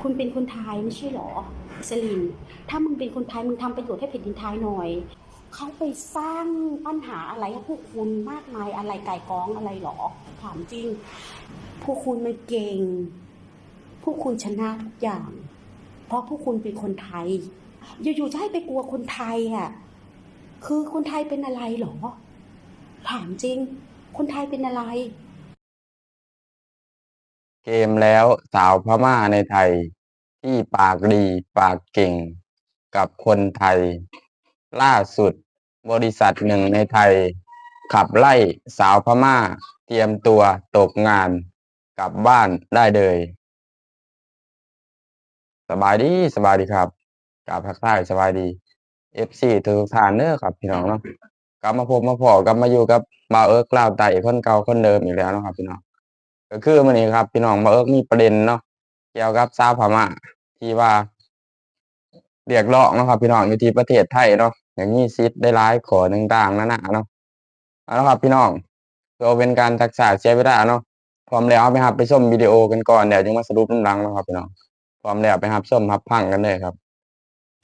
คุณเป็นคนไทยไม่ใช่หรอสลิน ถ้ามึงเป็นคนไทยมึงทำประโยชน์ให้แผ่นดินไทยหน่อย เขาไปสร้างปัญหาอะไรให้พวกคุณมากมายอะไรไก่กองอะไรหรอ ถามจริง พวกคุณมันเก่ง พวกคุณชนะทุกอย่าง เพราะพวกคุณเป็นคนไทย อยู่ๆจะให้ไปกลัวคนไทยอะ คือคนไทยเป็นอะไรหรอ ถามจริง คนไทยเป็นอะไร เกมแล้วสาวพม่าในไทย ที่ปากดีปากเก่ง กับคนไทย ล่าสุดบริษัทหนึ่งในไทย ขับไล่สาวพม่า เตรียมตัวตกงาน กลับบ้านได้เลยสบายดีสบายดีครับกลับพักใต้สบายดี FC ทุกทานเด้อครับพี่น้องเนาะกลับมาพบมาพอกลับมาอยู่กับบ่าเอิร์กกล่าวไต่คนเก่าคนเดิมอีกแล้วนะครับพี่น้อง ก็คือมื้อนี้ครับ พี่น้องบ่าเอิกมีประเด็นเนาะเกี่ยวกับชาวพม่าที่ว่าเรียกร้องนะครับ พี่น้องอยู่ที่ประเทศไทยเนาะอย่างนี้สิทธิ์ได้หลายขอต่างๆนั่นนะเนาะเอาละครับ พี่น้องเพื่อเป็นการทักษะเสียเวลาเนาะพร้อมแล้วไปรับไปชมวิดีโอกันก่อนเดี๋ยวจึงมาสรุปน้ำหลังนะครับพี่น้องพร้อมแล้วไปรับชมรับฟังกันเลยครับ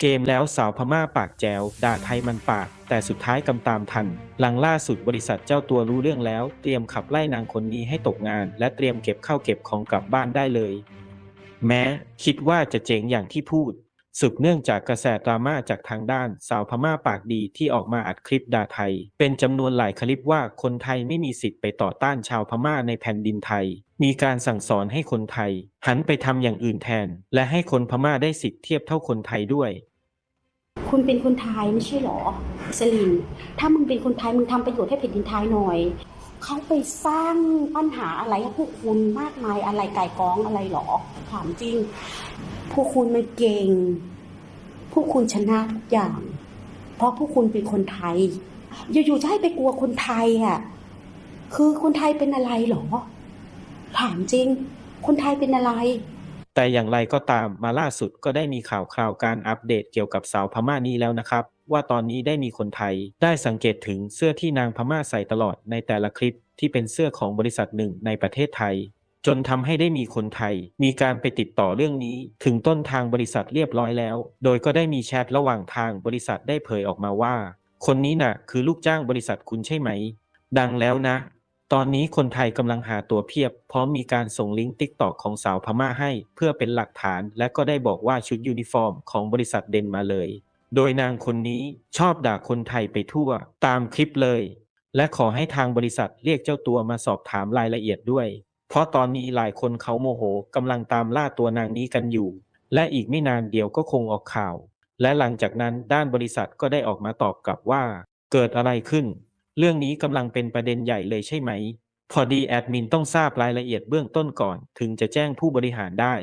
เกมแล้วสาวพม่าปากแจวด่าไทยมันปาก แต่สุดท้ายกำตามทัน หลังล่าสุดบริษัทเจ้าตัวรู้เรื่องแล้ว เตรียมขับไล่นางคนนี้ให้ตกงาน และเตรียมเก็บข้าวเก็บของกลับบ้านได้เลย แม้คิดว่าจะเจ๋งอย่างที่พูด สืบเนื่องจากกระแสดราม่าจากทางด้านสาวพม่าปากดีที่ออกมาอัดคลิปด่าไทย เป็นจำนวนหลายคลิปว่าคนไทยไม่มีสิทธิ์ไปต่อต้านชาวพม่าในแผ่นดินไทย มีการสั่งสอนให้คนไทย หันไปทำอย่างอื่นแทน และให้คนพม่าได้สิทธิเทียบเท่าคนไทยด้วย คุณเป็นคนไทยไม่ใช่หรอสลินถ้ามึงเป็นคนไทยมึงทำประโยชน์ให้แผ่นดินไทยหน่อยเขาไปสร้างปัญหาอะไรให้พวกคุณมากมายอะไรไก่กองอะไรหรอถามจริง พวกคุณมันเก่ง พวกคุณชนะทุกอย่าง เพราะพวกคุณเป็นคนไทย อยู่ๆจะให้ไปกลัวคนไทยอะ คือคนไทยเป็นอะไรหรอ ถามจริง คนไทยเป็นอะไร แต่อย่างไรก็ตามมาล่าสุดก็ได้มีข่าวคราวการอัปเดตเกี่ยวกับสาวพม่านี้แล้วนะครับ ว่าตอนนี้ได้มีคนไทย ได้สังเกตถึงเสื้อที่นางพม่าใส่ตลอดในแต่ละคลิปที่เป็นเสื้อของบริษัทหนึ่งในประเทศไทย จนทำให้ได้มีคนไทย มีการไปติดต่อเรื่องนี้ ถึงต้นทางบริษัทเรียบร้อยแล้ว โดยก็ได้มีแชทระหว่างทางบริษัทได้เผยออกมาว่า คนนี้น่ะ คือลูกจ้างบริษัทคุณใช่ไหม ดังแล้วนะ ตอนนี้คนไทยกำลังหาตัวเพียบ พร้อมมีการส่งลิงก์ติ๊กตอกของสาวพม่าให้ เพื่อเป็นหลักฐาน และก็ได้บอกว่าชุดยูนิฟอร์มของบริษัทเดนมาเลย โดยนางคนนี้ชอบด่าคนไทยไปทั่ว ตามคลิปเลย และขอให้ทางบริษัทเรียกเจ้าตัวมาสอบถามรายละเอียดด้วย เพราะตอนนี้หลายคนเขาโมโหกำลังตามล่าตัวนางนี้กันอยู่ และอีกไม่นานเดียวก็คงออกข่าว และหลังจากนั้นด้านบริษัทก็ได้ออกมาตอบกลับว่า เกิดอะไรขึ้น เรื่องนี้กำลังเป็นประเด็นใหญ่เลยใช่ไหม พอดีแอดมินต้องทราบรายละเอียดเบื้องต้นก่อน ถึงจะแจ้งผู้บริหารได้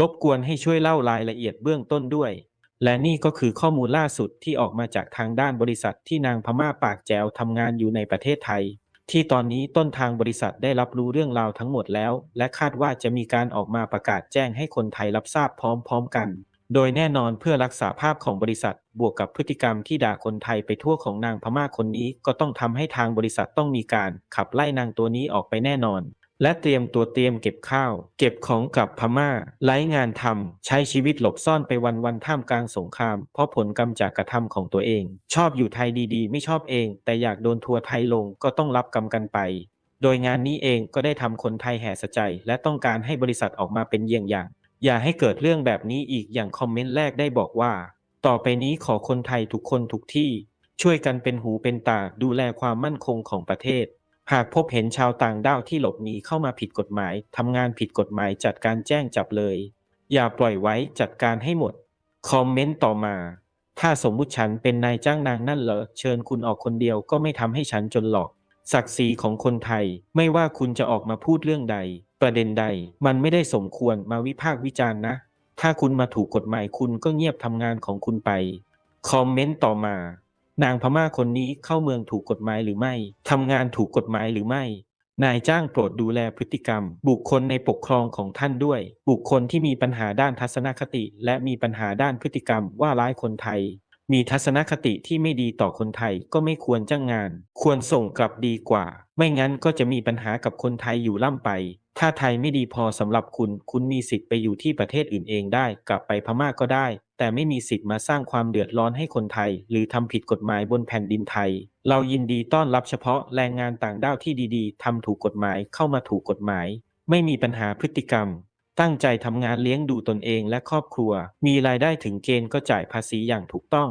รบกวนให้ช่วยเล่ารายละเอียดเบื้องต้นด้วย และนี่ก็คือข้อมูลล่าสุดที่ออกมาจากทางด้านบริษัทที่นางพม่าปากแจวทำงานอยู่ในประเทศไทย ที่ตอนนี้ต้นทางบริษัทได้รับรู้เรื่องราวทั้งหมดแล้ว และคาดว่าจะมีการออกมาประกาศแจ้งให้คนไทยรับทราบพร้อมๆกัน โดยแน่นอนเพื่อรักษาภาพของบริษัท บวกกับพฤติกรรมที่ด่าคนไทยไปทั่วของนางพม่าคนนี้ ก็ต้องทำให้ทางบริษัทต้องมีการขับไล่นางตัวนี้ออกไปแน่นอน และเตรียมตัวเตรียมเก็บข้าว เก็บของกลับพม่า ไร้งานทำใช้ชีวิตหลบซ่อนไปวันวันท่ามกลางสงคราม เพราะผลกรรมจากกระทำของตัวเอง ชอบอยู่ไทยดีๆ ไม่ชอบเอง แต่อยากโดนทัวร์ไทยลงก็ต้องรับกรรมกันไปโดยงานนี้เองก็ได้ทำคนไทยแห่สะใจ และต้องการให้บริษัทออกมาเป็นเยี่ยงอย่าง อย่าให้เกิดเรื่องแบบนี้อีกอย่างคอมเมนต์แรกได้บอกว่า ต่อไปนี้ขอคนไทยทุกคนทุกที่ ช่วยกันเป็นหูเป็นตาดูแลความมั่นคงของประเทศ หากพบเห็นชาวต่างด้าวที่หลบหนีเข้ามาผิดกฎหมายทำงานผิดกฎหมายจัดการแจ้งจับเลย อย่าปล่อยไว้จัดการให้หมด คอมเมนต์ต่อมา ถ้าสมมุติฉันเป็นนายจ้างนางนั่นเหรอเชิญคุณออกคนเดียวก็ไม่ทำให้ฉันจนหรอก ศักดิ์ศรีของคนไทยไม่ว่าคุณจะออกมาพูดเรื่องใด ประเด็นใด มันไม่ได้สมควรมาวิพากษ์วิจารณ์นะ ถ้าคุณมาถูกกฎหมายคุณก็เงียบทำงานของคุณไป คอมเมนต์ต่อมา นางพม่าคนนี้เข้าเมืองถูกกฎหมายหรือไม่ทำงานถูกกฎหมายหรือไม่นายจ้างโปรดดูแลพฤติกรรม บุคคลในปกครองของท่านด้วย บุคคลที่มีปัญหาด้านทัศนคติ และมีปัญหาด้านพฤติกรรมว่าร้ายคนไทย มีทัศนคติที่ไม่ดีต่อคนไทยก็ไม่ควรจ้างงาน ควรส่งกลับดีกว่า ไม่งั้นก็จะมีปัญหากับคนไทยอยู่ล่ำไป ถ้าไทยไม่ดีพอสำหรับคุณ คุณมีสิทธิ์ไปอยู่ที่ประเทศอื่นเองได้ กลับไปพม่าก็ได้ แต่ไม่มีสิทธิ์มาสร้างความเดือดร้อนให้คนไทย หรือทำผิดกฎหมายบนแผ่นดินไทย เรายินดีต้อนรับเฉพาะแรงงานต่างด้าวที่ดีๆทำถูกกฎหมายเข้ามาถูกกฎหมาย ไม่มีปัญหาพฤติกรรม ตั้งใจทำงานเลี้ยงดูตนเองและครอบครัว มีรายได้ถึงเกณฑ์ก็จ่ายภาษีอย่างถูกต้อง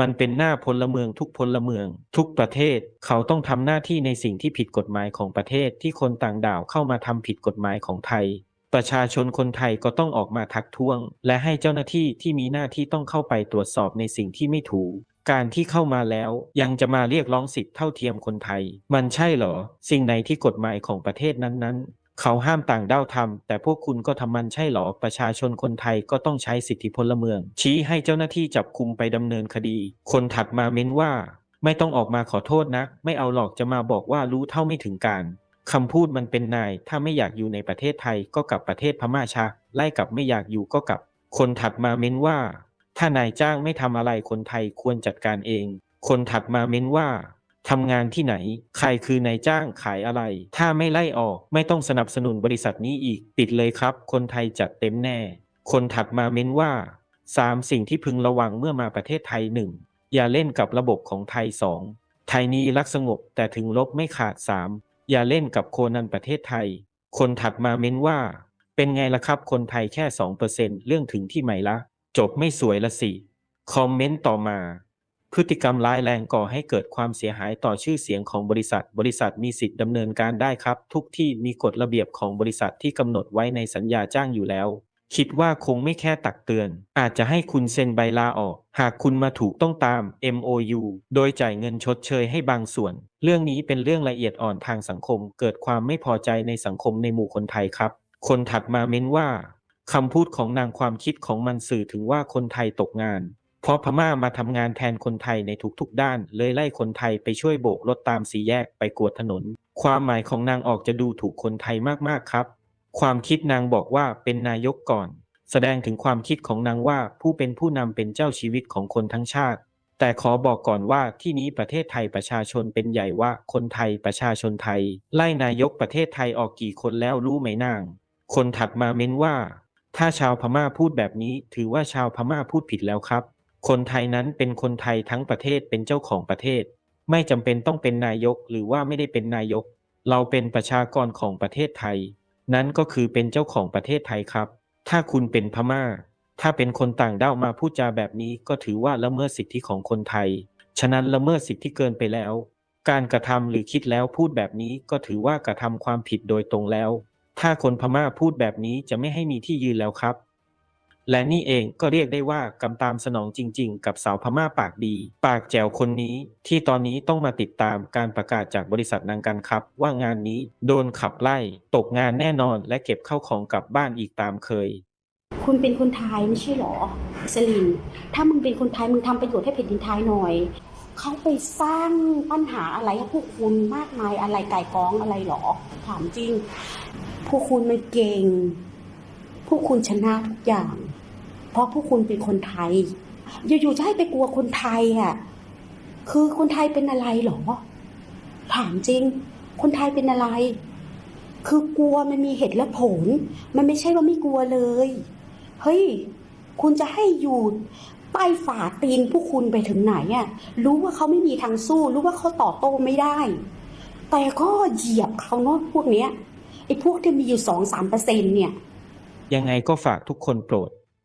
มันเป็นหน้าพลเมืองทุกพลเมือง ทุกประเทศ เขาต้องทำหน้าที่ในสิ่งที่ผิดกฎหมายของประเทศที่คนต่างด้าวเข้ามาทำผิดกฎหมายของไทย ประชาชนคนไทยก็ต้องออกมาทักท้วง และให้เจ้าหน้าที่ที่มีหน้าที่ต้องเข้าไปตรวจสอบในสิ่งที่ไม่ถูกการที่เข้ามาแล้วยังจะมาเรียกร้องสิทธิเท่าเทียมคนไทย มันใช่เหรอ สิ่งไหนที่กฎหมายของประเทศนั้นๆ เขาห้ามต่างด้าวทำแต่พวกคุณก็ทำมันใช่หรอ ประชาชนคนไทยก็ต้องใช้สิทธิพลเมือง ชี้ให้เจ้าหน้าที่จับคุมไปดำเนินคดี คนถัดมาเม้นว่า ไม่ต้องออกมาขอโทษนะ ไม่เอาหรอกจะมาบอกว่ารู้เท่าไม่ถึงการคำพูดมันเป็นนาย ถ้าไม่อยากอยู่ในประเทศไทยก็กลับประเทศพม่าชะไล่กลับไม่อยากอยู่ก็กลับ คนถัดมาเม้นว่า ถ้านายจ้างไม่ทำอะไรคนไทยควรจัดการเอง คนถัดมาเม้นว่า ทำงานที่ไหน ใครคือนายจ้างขายอะไร ถ้าไม่ไล่ออกไม่ต้องสนับสนุนบริษัทนี้อีกปิดเลยครับ คนไทยจัดเต็มแน่ คนถัดมาเม้นว่า 3. สิ่งที่พึงระวังเมื่อมาประเทศไทย 1. อย่าเล่นกับระบบของไทย 2. ไทยนี้รักสงบแต่ถึงลบไม่ขาด 3. อย่าเล่นกับโคนันประเทศไทย คนถัดมาเม้นว่า เป็นไงล่ะครับคนไทยแค่ 2%เรื่องถึงที่ไหมละ จบไม่สวยละสิคอมเมนต์ต่อมา พฤติกรรมร้ายแรงก่อให้เกิดความเสียหายต่อชื่อเสียงของบริษัท บริษัทมีสิทธิ์ดำเนินการได้ครับ ทุกที่มีกฎระเบียบของบริษัทที่กำหนดไว้ในสัญญาจ้างอยู่แล้ว คิดว่าคงไม่แค่ตักเตือน อาจจะให้คุณเซ็นใบลาออก หากคุณมาถูกต้องตาม MOU โดยจ่ายเงินชดเชยให้บางส่วน เรื่องนี้เป็นเรื่องละเอียดอ่อนทางสังคม เกิดความไม่พอใจในสังคมในหมู่คนไทยครับ คนถัดมาเม้นว่าคำพูดของนางความคิดของมันสื่อถึงว่าคนไทยตกงาน ราะพม่ามาทำงานแทนคนไทยในทุกๆด้าน เลยไล่คนไทยไปช่วยโบกรถตามสี่แยกไปกวดถนน ความหมายของนางออกจะดูถูกคนไทยมากๆครับ ความคิดนางบอกว่าเป็นนายกก่อน แสดงถึงความคิดของนางว่าผู้เป็นผู้นำเป็นเจ้าชีวิตของคนทั้งชาติ แต่ขอบอกก่อนว่าที่นี้ประเทศไทยประชาชนเป็นใหญ่ว่าคนไทยประชาชนไทย ไล่นายกประเทศไทยออกกี่คนแล้วรู้ไหมนาง คนถัดมาเม้นว่า ถ้าชาวพม่าพูดแบบนี้ ถือว่าชาวพม่าพูดผิดแล้วครับ คนไทยนั้นเป็นคนไทยทั้งประเทศเป็นเจ้าของประเทศ ไม่จำเป็นต้องเป็นนายกหรือว่าไม่ได้เป็นนายก เราเป็นประชากรของประเทศไทย นั้นก็คือเป็นเจ้าของประเทศไทยครับ ถ้าคุณเป็นพม่า ถ้าเป็นคนต่างด้าวมาพูดจาแบบนี้ก็ถือว่าละเมิดสิทธิของคนไทย ฉะนั้นละเมิดสิทธิเกินไปแล้ว การกระทำหรือคิดแล้วพูดแบบนี้ก็ถือว่ากระทำความผิดโดยตรงแล้ว ถ้าคนพม่าพูดแบบนี้จะไม่ให้มีที่ยืนแล้วครับ และนี่เองก็เรียกได้ว่ากำตามสนองจริง ๆ กับสาวพม่าปากดี ปากแจ๋วคนนี้ ที่ตอนนี้ต้องมาติดตามการประกาศจากบริษัทนางกันครับ ว่างานนี้โดนขับไล่ ตกงานแน่นอน และเก็บเข้าของกลับบ้านอีกตามเคย คุณเป็นคนไทยไม่ใช่หรอสลินถ้ามึงเป็นคนไทยมึงทำประโยชน์ให้แผ่นดินไทยหน่อยเขาไปสร้างปัญหาอะไรให้พวกคุณมากมายอะไรไก่กองอะไรหรอ ถามจริง พวกคุณมันเก่ง พวกคุณชนะทุกอย่าง ราะพวกคุณเป็นคนไทย อยู่ๆจะให้ไปกลัวคนไทยอะ คือคนไทยเป็นอะไรหรอ ถามจริง คนไทยเป็นอะไร คือกลัวมันมีเหตุและผล มันไม่ใช่ว่าไม่กลัวเลย เฮ้ย คุณจะให้อยู่ใต้ฝ่าตีนผู้คุณไปถึงไหนอะรู้ว่าเขาไม่มีทางสู้ รู้ว่าเขาต่อโต้ไม่ได้ แต่ก็เหยียบเขาเนาะพวกเนี้ยไอ้พวกที่มีอยู่สองสามเปอร์เซ็นเนี่ย ยังไงก็ฝากทุกคนโปรด